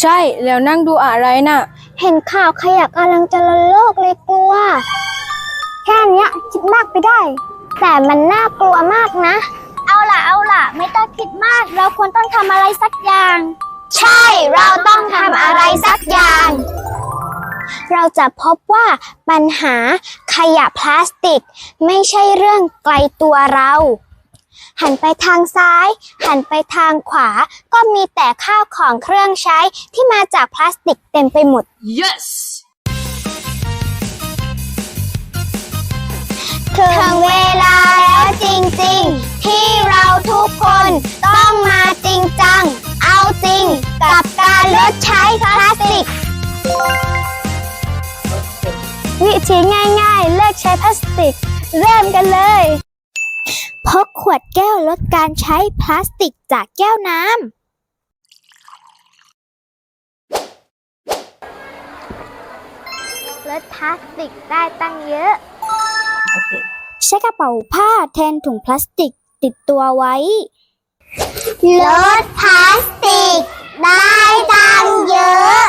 ใช่ แล้วนั่งดูอะไรน่ะ เห็นข่าวขยะกำลังจะล้นโลกเลยกลัว แค่เนี้ยคิดมากไปได้ แต่มันน่ากลัวมากนะ เอาล่ะเอาล่ะ ไม่ต้องคิดมาก เราควรต้องทำอะไรสักอย่าง ใช่ เราต้องทำอะไรสักอย่าง เราจะพบว่าปัญหาขยะพลาสติก ไม่ใช่เรื่องไกลตัวเรา หันไปทางซ้าย หันไปทางขวา ก็มีแต่ข้าวของเครื่องใช้ที่มาจากพลาสติกเต็มไปหมด Yes! ถึงเวลาแล้วจริงๆ ที่เราทุกคนต้องมาจริงจัง เอาจริงกับการลดใช้พลาสติก วิธีง่ายๆ เลิกใช้พลาสติก เริ่มกันเลยพ กขวดแก้วลดการใช้พลาสติกจากแก้วน้ำลดพลาสติกได้ตั้งเยอะ ใช้กระเป๋าผ้าแทนถุงพลาสติกติดตัวไว้ ลดพลาสติกได้ตังเยอะ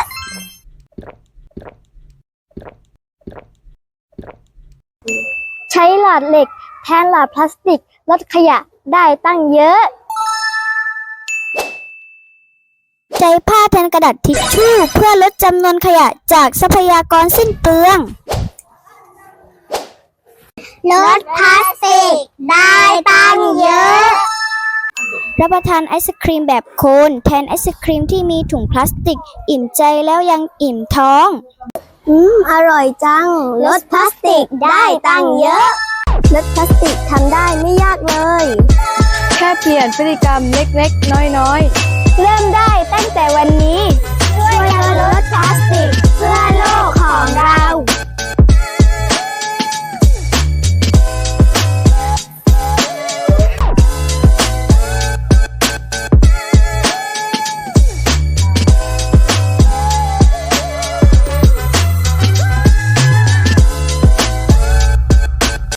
ใช้หลอดเหล็ก แทนหลอดพลาสติกลดขยะได้ตั้งเยอะ ใช้ผ้าแทนกระดาษทิชชู่เพื่อลดจำนวนขยะจากทรัพยากรสิ้นเปลืองลดพลาสติกได้ตั้งเยอะ รับประทานไอศครีมแบบโคนแทนไอศครีมที่มีถุงพลาสติก อิ่มใจแล้วยังอิ่มท้อง อืม อร่อยจัง ลดพลาสติกได้ตั้งเยอะ ลดพลาสติกทำได้ไม่ยากเลย แค่เปลี่ยนพฤติกรรมเล็กๆ น้อยๆ เริ่มได้ตั้งแต่วันนี้ ช่วยกันลด